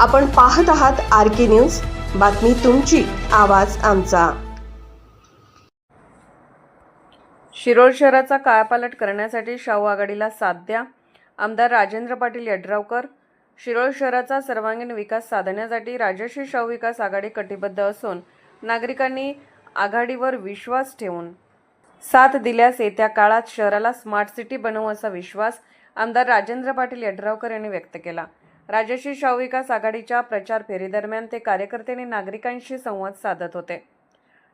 आपण पाहत आहात आर के न्यूज. बातमी तुमची आवाज आमचा. शिरोळ शहराचा कायापालट करण्यासाठी शाहू आघाडीला साथ द्या. आमदार राजेंद्र पाटील यड्रावकर शिरोळ शहराचा सर्वांगीण विकास साधण्यासाठी राजश्री शाहू विकास आघाडी कटिबद्ध असून नागरिकांनी आघाडीवर विश्वास ठेवून साथ दिल्यास येत्या काळात शहराला स्मार्ट सिटी बनवू असा विश्वास आमदार राजेंद्र पाटील यड्रावकर यांनी व्यक्त केला. राजश्री शाहविकास आघाडीच्या प्रचार फेरीदरम्यान ते कार्यकर्त्यांनी नागरिकांशी संवाद साधत होते.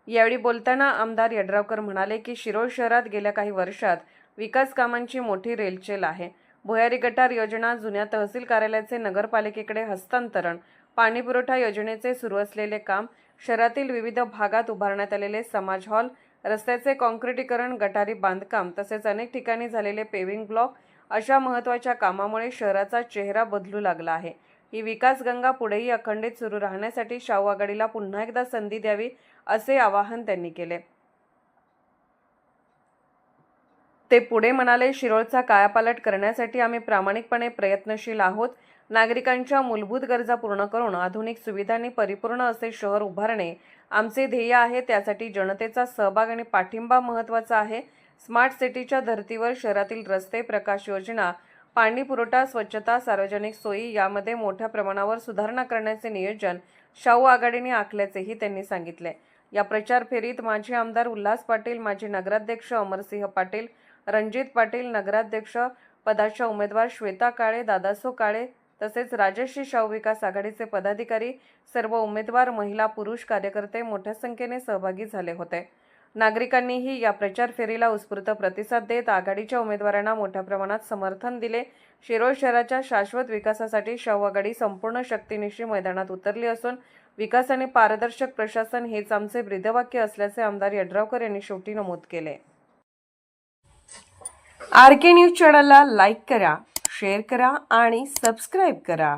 यावेळी बोलताना आमदार यड्रावकर म्हणाले की शिरोळ शहरात गेल्या काही वर्षात विकास कामांची मोठी रेलचेल आहे. भुयारी गटार योजना जुन्या तहसील कार्यालयाचे नगरपालिकेकडे हस्तांतरण पाणीपुरवठा योजनेचे सुरू असलेले काम शहरातील विविध भागात उभारण्यात आलेले समाज हॉल रस्त्याचे काँक्रिटीकरण गटारी बांधकाम तसेच अनेक ठिकाणी झालेले पेविंग ब्लॉक अशा महत्त्वाच्या कामामुळे शहराचा चेहरा बदलू लागला आहे. ही विकास गंगा पुढेही अखंडित सुरू राहण्यासाठी शाहू आघाडीला पुन्हा एकदा संधी द्यावी असे आवाहन त्यांनी केले. ते पुढे म्हणाले शिरोळचा कायापालट करण्यासाठी आम्ही प्रामाणिकपणे प्रयत्नशील आहोत. नागरिकांच्या मूलभूत गरजा पूर्ण करून आधुनिक सुविधांनी परिपूर्ण असे शहर उभारणे आमचे ध्येय आहे. त्यासाठी जनतेचा सहभाग आणि पाठिंबा महत्त्वाचा आहे. स्मार्ट सिटीच्या धर्तीवर शहरातील रस्ते प्रकाश योजना पाणी पुरवठा स्वच्छता सार्वजनिक सोयी यामध्ये मोठ्या प्रमाणावर सुधारणा करण्याचे नियोजन शाहू आघाडीने आखल्याचेही त्यांनी सांगितले. या प्रचार फेरीत माजी आमदार उल्हास पाटील माजी नगराध्यक्ष अमरसिंह पाटील रणजित पाटील नगराध्यक्ष पदाच्या उमेदवार श्वेता काळे दादासो काळे तसेच राजश्री शाहू विकास आघाडीचे पदाधिकारी सर्व उमेदवार महिला पुरुष कार्यकर्ते मोठ्या संख्येने सहभागी झाले होते. नागरिकांनीही या प्रचार फेरीला उत्स्फूर्त प्रतिसाद देत आघाडीच्या उमेदवारांना मोठ्या प्रमाणात समर्थन दिले. शिरोळ शहराच्या शाश्वत विकासासाठी शव आघाडी संपूर्ण शक्तीनिशी मैदानात उतरली असून विकास आणि पारदर्शक प्रशासन हेच आमचे ब्रीदवाक्य असल्याचे आमदार यड्रावकर यांनी शेवटी नमूद केले. आर के न्यूज चॅनलला लाईक करा शेअर करा आणि सबस्क्राईब करा.